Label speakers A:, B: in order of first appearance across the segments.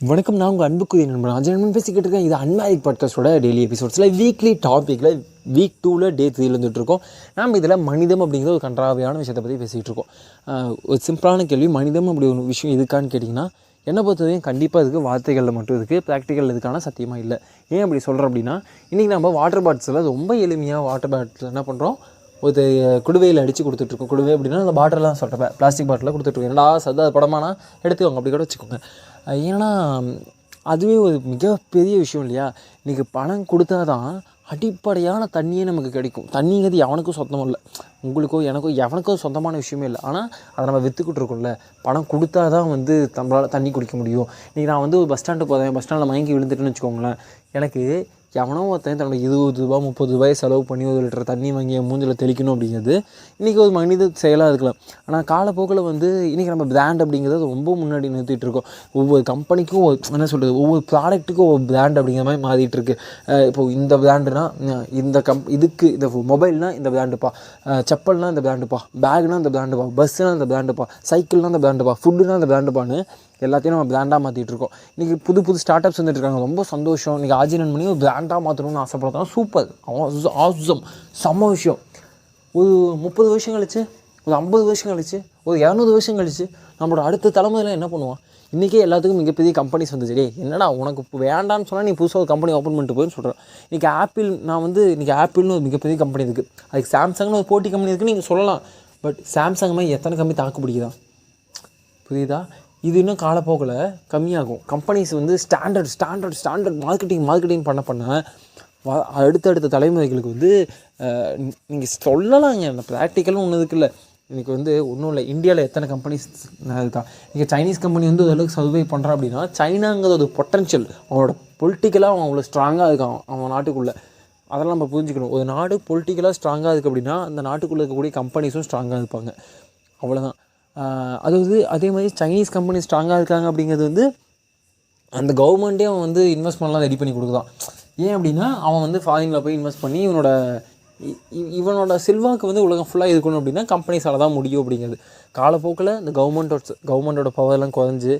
A: வணக்கம் நான் உங்கள் அன்புக்குரிய நண்பன் அஜயன் பேசிக்கிட்டு இருக்கேன். இது அன்மேரிக் பாட்காஸ்டோட டெய்லி எபிசோட்ஸில் வீக்லி டாப்பிக்கில் வீக் டூவில் டே த்ரீல இருந்துகிட்ருக்கோம் நாம் இதில் மனிதம் அப்படிங்கிற ஒரு கன்றாவியான விஷயத்தை பற்றி பேசிகிட்டு இருக்கோம். ஒரு சிம்பிளான கேள்வி மனிதம் அப்படி ஒரு விஷயம் இதுக்கான்னு கேட்டிங்கன்னா என்னை பொறுத்தவரையும் கண்டிப்பாக இதுக்கு வார்த்தைகளில் மட்டும் இருக்குது ப்ராக்டிக்கல் இதுக்கான சத்தியமாக இல்லை. ஏன் அப்படி சொல்கிறேன் அப்படின்னா இன்றைக்கி நம்ம வாட்டர் பாட்டில்ஸில் ரொம்ப எளிமையாக வாட்டர் பாட்டில் என்ன பண்ணுறோம் ஒரு குடுவையில் அடித்து கொடுத்துட்ருக்கோம் குடுவை அப்படின்னா அந்த பாட்டிலாம் சொல்கிறப்ப பிளாஸ்டிக் பாட்டிலில் கொடுத்துட்ருக்கோம் என்னடா சதா படமானா? எடுத்துக்கோங்க அப்படி கூட வச்சுக்கோங்க. ஏன்னா அதுவே ஒரு மிகப்பெரிய விஷயம் இல்லையா? இன்றைக்கி பணம் கொடுத்தா தான் அடிப்படையான தண்ணியே நமக்கு கிடைக்கும். தண்ணிங்கிறது எவனுக்கும் சொந்தம் இல்லை. உங்களுக்கோ எனக்கோ எவனுக்கோ சொந்தமான விஷயமே இல்லை. ஆனால் அதை நம்ம விற்றுக்கிட்டு இருக்கோம்ல. பணம் கொடுத்தா தான் வந்து நம்மளால் தண்ணி குடிக்க முடியும். இன்றைக்கி நான் வந்து ஒரு பஸ் ஸ்டாண்டு போகிறேன் பஸ் ஸ்டாண்டில் மயங்கி விழுந்துட்டுன்னு வச்சுக்கோங்களேன். எனக்கு எவனோ ஒருத்தன் தன்னோட இருபது ரூபா முப்பது ரூபாய் செலவு பண்ணி ஒரு லிட்டர் தண்ணி வாங்கி மூஞ்சில் தெளிக்கணும் அப்படிங்கிறது இன்றைக்கி ஒரு மனித செயலாக இருக்கலாம். ஆனால் காலப்போக்கில் வந்து இன்றைக்கி நம்ம பிராண்ட் அப்படிங்கிறது ரொம்ப முன்னாடி நிறுத்திட்டு இருக்கோம். ஒவ்வொரு கம்பெனிக்கும் ஒரு என்ன சொல்கிறது ஒவ்வொரு ப்ராடக்ட்டுக்கும் ஒவ்வொரு பிராண்ட் அப்படிங்கிற மாதிரி மாறிட்டு இருக்கு. இப்போது இந்த பிராண்டுனா இந்த கம் இதுக்கு இந்த மொபைல்னால் இந்த பிராண்டுப்பா செப்பல்னால் இந்த பிராண்டுப்பா பேக்னால் இந்த பிராண்டுப்பா பஸ்ஸுனால் இந்த பிராண்டுப்பா சைக்கிள்னா இந்த பிராண்டுப்பா ஃபுட்டுனா இந்த பிராண்டுப்பான்னு எல்லாத்தையும் நம்ம பிராண்டாக மாற்றிட்டு இருக்கோம். இன்றைக்கி புது புது ஸ்டார்ட் அப்ஸ் வந்துட்டு இருக்காங்க ரொம்ப சந்தோஷம். இன்றைக்கி ஆஜினன் பண்ணி ஒரு பிராண்டாக மாற்றணும்னு ஆசைப்படுறதான் சூப்பர் ஆசம் செம்ம விஷயம். ஒரு முப்பது வருஷம் கழிச்சு ஒரு ஐம்பது வருஷம் கழிச்சு ஒரு இரநூறு வருஷம் கழிச்சு நம்மளோட அடுத்த தலைமுறையில் என்ன பண்ணுவான்? இன்றைக்கே எல்லாத்துக்கும் மிகப்பெரிய கம்பெனிஸ் வந்துச்சு. டே என்னடா உனக்கு இப்போ வேண்டாம்னு சொன்னால் நீ புதுசாக ஒரு கம்பெனி ஓப்பன் பண்ணிட்டு போயின்னு சொல்கிறேன் இன்றைக்கி ஆப்பிள் நான் வந்து இன்றைக்கி ஆப்பிள்னு ஒரு மிகப்பெரிய கம்பெனி இருக்குது அதுக்கு சாம்சங்னு ஒரு போட்டி கம்பெனி இருக்குன்னு நீங்கள் சொல்லலாம். பட் சாம்சங் மாதிரி எத்தனை கம்பெனி தாக்கு பிடிக்குதா? புரியுதா? இது இன்னும் காலப்போக்கில் கம்மியாகும். கம்பெனிஸ் வந்து standard standard standard marketing marketing பண்ண பண்ண வ அடுத்தடுத்த தலைமுறைகளுக்கு வந்து நீங்கள் சொல்லலாங்க. அந்த ப்ராக்டிக்கலும் ஒன்று இருக்குல்ல இன்றைக்கி வந்து ஒன்றும் இல்லை. இந்தியாவில் எத்தனை கம்பெனிஸ் இருக்கா? இங்கே சைனீஸ் கம்பெனி வந்து ஓரளவுக்கு சர்வை பண்ணுறான் அப்படின்னா சைனாங்கிறது ஒரு பொட்டன்ஷியல் அவனோட பொலிட்டிக்கலாக அவன் அவ்வளோ ஸ்ட்ராங்காக இருக்கான் அவன் நாட்டுக்குள்ளே. அதெல்லாம் நம்ம புரிஞ்சுக்கணும். ஒரு நாடு பொலிட்டிக்கலாக ஸ்ட்ராங்காக இருக்குது அப்படின்னா அந்த நாட்டுக்குள்ளே இருக்கக்கூடிய கம்பெனிஸும் ஸ்ட்ராங்காக இருப்பாங்க. அவ்வளோதான் அதாவது அதே மாதிரி சைனீஸ் கம்பெனி ஸ்ட்ராங்காக இருக்காங்க அப்படிங்கிறது வந்து அந்த கவர்மெண்ட்டே அவன் வந்து இன்வெஸ்ட்மெண்ட்லாம் ரெடி பண்ணி கொடுக்குதான். ஏன் அப்படின்னா அவன் வந்து ஃபாரினில் போய் இன்வெஸ்ட் பண்ணி இவனோட இ- இவனோட செல்வாக்கு வந்து உலகம் ஃபுல்லாக இருக்கணும் அப்படின்னா கம்பெனிஸால் தான் முடியும் அப்படிங்கிறது. காலப்போக்கில் இந்த கவர்மெண்ட்டோட கவர்மெண்டோட பவர்லாம் குறைஞ்சி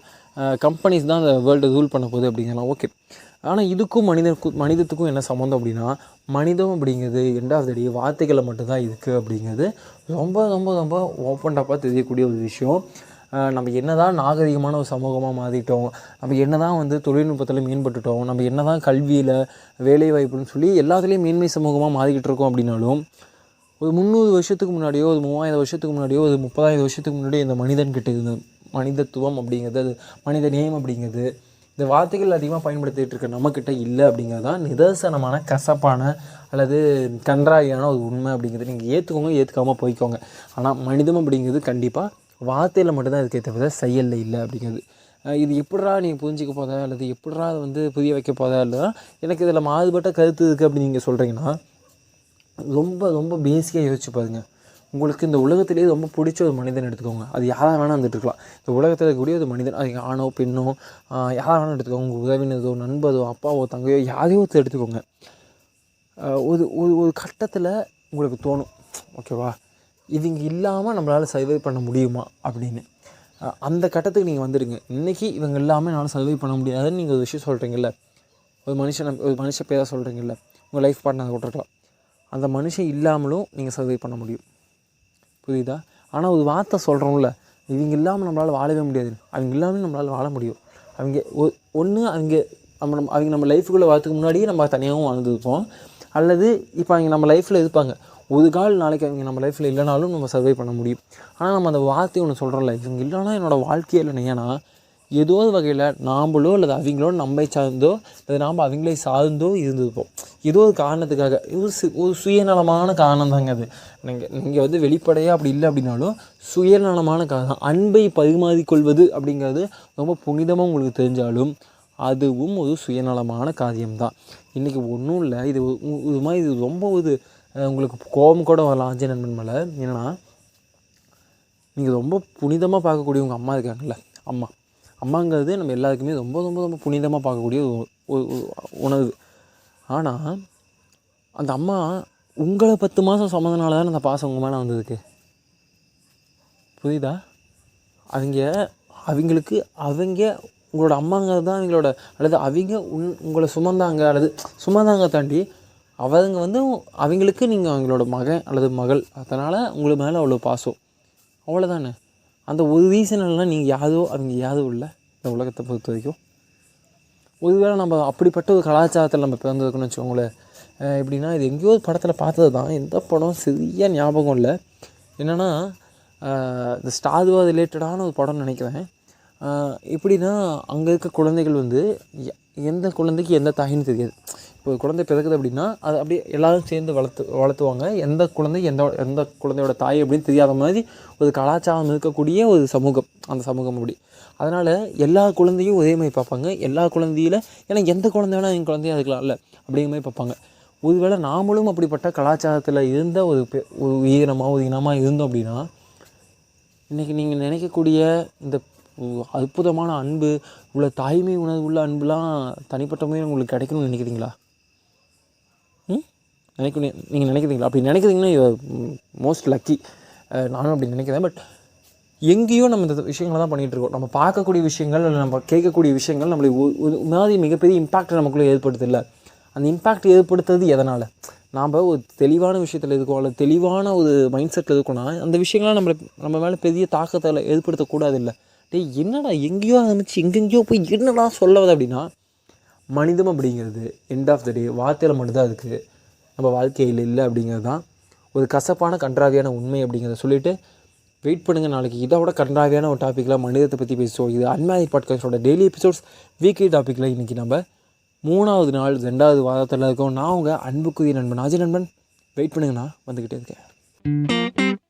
A: கம்பெனிஸ் தான் அந்த வேர்ல்டு ரூல் பண்ண போகுது அப்படிங்கிறலாம் ஓகே ஆனால் இதுக்கும் மனிதனுக்கும் மனிதத்துக்கும் என்ன சம்மந்தம் அப்படின்னா மனிதம் அப்படிங்கிறது ரெண்டாவது அடி வார்த்தைகளில் மட்டும்தான் இருக்குது அப்படிங்கிறது ரொம்ப ரொம்ப ரொம்ப ஓப்பன் டப்பாக தெரியக்கூடிய ஒரு விஷயம். நம்ம என்ன தான் நாகரிகமான ஒரு சமூகமாக மாறிட்டோம் நம்ம என்ன தான் வந்து தொழில்நுட்பத்தில் மேம்பட்டுட்டோம் நம்ம என்ன தான் கல்வியில் வேலைவாய்ப்புன்னு சொல்லி எல்லாத்துலேயும் மேன்மை சமூகமாக மாறிக்கிட்டு இருக்கோம் அப்படின்னாலும் ஒரு முந்நூறு வருஷத்துக்கு முன்னாடியோ ஒரு மூவாயிரம் வருஷத்துக்கு முன்னாடியோ ஒரு முப்பதாயிரம் வருஷத்துக்கு முன்னாடியோ இந்த மனிதன்கிட்ட இருந்த மனிதத்துவம் அப்படிங்கிறது அது மனித நேயம் அப்படிங்கிறது இந்த வார்த்தைகள் அதிகமாக பயன்படுத்திகிட்டு இருக்க நம்மக்கிட்ட இல்லை அப்படிங்கிறது தான் நிதர்சனமான கசப்பான அல்லது கன்றாயான ஒரு உண்மை அப்படிங்கிறது நீங்கள் ஏற்றுக்கோங்க ஏற்றுக்காமல் போய்க்கோங்க. ஆனால் மனிதம் அப்படிங்கிறது கண்டிப்பாக வார்த்தையில் மட்டும்தான் இதுக்கே தவிர செயலில் இல்லை அப்படிங்கிறது. இது எப்படா நீ புரிஞ்சிக்க போதா அல்லது எப்படா அதை வந்து புரிய வைக்க போதா இல்லைனா எனக்கு இதில் மாறுபட்ட கருத்து இருக்குது அப்படின்னு நீங்கள் சொல்கிறீங்கன்னா ரொம்ப ரொம்ப பேசிக்காக யோசிச்சு பாருங்கள் உங்களுக்கு இந்த உலகத்திலேயே ரொம்ப பிடிச்ச ஒரு மனிதன் எடுத்துக்கோங்க. அது யாராக வேணால் வந்துட்டு இருக்கலாம். இந்த உலகத்தில் இருக்கக்கூடிய ஒரு மனிதன் அது ஆணோ பெண்ணோ யாராக வேணால் எடுத்துக்கோங்க. உங்கள் உறவினதோ நண்பரோ அப்பாவோ தங்கையோ யாரையோ ஒருத்தர் எடுத்துக்கோங்க. ஒரு ஒரு ஒரு கட்டத்தில் உங்களுக்கு தோணும் ஓகேவா? இவங்க இல்லாமல் நம்மளால் சர்வை பண்ண முடியுமா அப்படின்னு. அந்த கட்டத்துக்கு நீங்கள் வந்துடுங்க. இன்றைக்கி இவங்க இல்லாமல் என்னால் சர்வை பண்ண முடியாதுன்னு நீங்கள் ஒரு விஷயம் சொல்கிறீங்கல்ல ஒரு மனுஷன் ஒரு மனுஷ பேராக சொல்கிறீங்கல்ல உங்கள் லைஃப் பார்ட்னர் விட்டுருக்கலாம். அந்த மனுஷன் இல்லாமலும் நீங்கள் சர்வை பண்ண முடியும். புரியுதா? ஆனால் ஒரு வார்த்தை சொல்கிறோம்ல இவங்க இல்லாமல் நம்மளால் வாழவே முடியாது. அவங்க இல்லாமல் நம்மளால் வாழ முடியும். அவங்க ஒன்று அவங்க நம்ம நம்ம அவங்க நம்ம லைஃபுக்குள்ளே வரத்துக்கு முன்னாடியே நம்ம தனியாகவும் வாழ்ந்துருப்போம். அல்லது இப்போ அவங்க நம்ம லைஃப்பில் இருப்பாங்க. ஒரு கால் நாளைக்கு அவங்க நம்ம லைஃப்பில் இல்லைனாலும் நம்ம சர்வை பண்ண முடியும். ஆனால் நம்ம அந்த வார்த்தை ஒன்று சொல்கிறோம்ல இவங்க இல்லைனா என்னோடய வாழ்க்கையே இல்லைன்னு ஏதோ ஒரு வகையில் நாம்பளோ அல்லது அவங்களோ நம்மை சார்ந்தோ அல்லது நாம் அவங்களே சார்ந்தோ இருந்திருப்போம். ஏதோ ஒரு காரணத்துக்காக ஒரு சு ஒரு சுயநலமான காரணம் தாங்க அது. நீங்கள் நீங்கள் வந்து வெளிப்படையாக அப்படி இல்லை அப்படின்னாலும் சுயநலமான காரணம் அன்பை பரிமாறிக்கொள்வது அப்படிங்கிறது ரொம்ப புனிதமாக உங்களுக்கு தெரிஞ்சாலும் அதுவும் ஒரு சுயநலமான காரியம்தான். இன்றைக்கி ஒன்றும் இல்லை. இது ஒரு- இது மாதிரி இது ரொம்ப ஒரு உங்களுக்கு கோபம் கூட வரலாம். அஜய் நண்பன் மேலே. என்னென்னா நீங்கள் ரொம்ப புனிதமாக பார்க்கக்கூடிய உங்கள் அம்மா இருக்காங்கல்ல. அம்மா. அம்மாங்கிறது நம்ம எல்லாருக்குமே ரொம்ப ரொம்ப ரொம்ப புனிதமாக பார்க்கக்கூடிய ஒரு உணவு. ஆனால் அந்த அம்மா உங்களை பத்து மாதம் சுமந்தனால தான் அந்த பாசம் உங்கள் மேலே வந்ததுக்கு? புரியுதா? அவங்க அவங்களுக்கு அவங்க உங்களோட அம்மாங்கிறது தான் அவங்களோட அல்லது அவங்க உன் உங்களை சுமந்தாங்க அல்லது சுமந்தாங்க தாண்டி அவங்க வந்து அவங்களுக்கு நீங்கள் அவங்களோட மகன் அல்லது மகள். அதனால் உங்களுக்கு மேலே அவ்வளோ பாசம். அவ்வளோதானே அந்த ஒரு ரீசனெல்லாம் நீங்கள் யாரோ அவங்க யாரும் இல்லை இந்த உலகத்தை பொறுத்த வரைக்கும். ஒருவேளை நம்ம அப்படிப்பட்ட ஒரு கலாச்சாரத்தில் நம்ம பிறந்திருக்கோம்னு வச்சுக்கோங்களேன். எப்படின்னா இது எங்கேயோ ஒரு படத்தில் பார்த்தது தான் எந்த படம் சரியாக ஞாபகம் இல்லை. என்னென்னா இந்த ஸ்டாதுவா ரிலேட்டடான ஒரு படம்னு நினைக்கிறேன். எப்படின்னா அங்கே இருக்க குழந்தைகள் வந்து எந்த குழந்தைக்கு எந்த தாயின்னு தெரியாது. இப்போ குழந்தை பிறக்குது அப்படின்னா அது அப்படியே எல்லோரும் சேர்ந்து வளர்த்து வளர்த்துவாங்க. எந்த குழந்தை எந்த எந்த குழந்தையோட தாய் அப்படின்னு தெரியாத மாதிரி ஒரு கலாச்சாரம் இருக்கக்கூடிய ஒரு சமூகம் அந்த சமூகம் அப்படி. அதனால் எல்லா குழந்தையும் ஒரே மாதிரி பார்ப்பாங்க. எல்லா குழந்தையில ஏன்னா எந்த குழந்தை வேணால் என் குழந்தையா இருக்கலாம்ல அப்படிங்கிற மாதிரி பார்ப்பாங்க. ஒருவேளை நாமளும் அப்படிப்பட்ட கலாச்சாரத்தில் இருந்த ஒரு பெ- ஒரு உயிரினமாக ஒரு இனமாக இருந்தோம் அப்படின்னா இன்றைக்கி நீங்கள் நினைக்கக்கூடிய இந்த அற்புதமான அன்பு. உள்ள தாய்மை உணர்வு உள்ள அன்புலாம் தனிப்பட்ட முறையில் உங்களுக்கு கிடைக்கணும்னு நினைக்கிறீங்களா? ம்? நினைக்கணும் நீங்கள் நினைக்கிறீங்களா? அப்படி நினைக்கிறீங்கன்னா மோஸ்ட் லக்கி நானும் அப்படி நினைக்கிறேன். பட் எங்கேயோ நம்ம இந்த விஷயங்களை தான் பண்ணிகிட்டு இருக்கோம். நம்ம பார்க்கக்கூடிய விஷயங்கள் இல்லை நம்ம கேட்கக்கூடிய விஷயங்கள் நம்மளை ஒரு- மாதிரி மிகப்பெரிய இம்பேக்ட் நமக்குள்ளே ஏற்படுத்து இல்லை. அந்த இம்பாக்ட் ஏற்படுத்துறது எதனால்? நாம் ஒரு தெளிவான விஷயத்தில் இருக்கோம். அல்லது தெளிவான ஒரு மைண்ட் செட்டில் இருக்கோம்னா அந்த விஷயங்கள்லாம் நம்மளை நம்ம மேலே பெரிய தாக்கத்தில் ஏற்படுத்தக்கூடாது இல்லை. டேய் என்னடா எங்கேயோ ஆரம்பிச்சு எங்கெங்கேயோ போய் என்னடா சொல்லவது அப்படின்னா மனிதம் அப்படிங்கிறது எண்ட் ஆஃப் த டே வார்த்தையில் மட்டும்தான் இருக்குது நம்ம வாழ்க்கையில் இல்லை அப்படிங்கிறது தான் ஒரு கசப்பான கன்றாவியான உண்மை அப்படிங்கிறத சொல்லிவிட்டு வெயிட் பண்ணுங்கள் நாளைக்கு. இதை விட கன்றாவியான ஒரு டாப்பிக்கில் மனிதத்தை பற்றி பேசுவோம். இது அன்மேரிட் பாட்காஸ்டோட டெய்லி எபிசோட்ஸ் வீக்லி டாப்பிக்கில் இன்றைக்கி நம்ம மூணாவது நாள் ரெண்டாவது வாரத்தில் இருக்கோம். நான் உங்கள் அன்புக்குரிய நண்பன் அஜய் நண்பன். வெயிட் பண்ணுங்கண்ணா வந்துக்கிட்டே இருக்கேன்.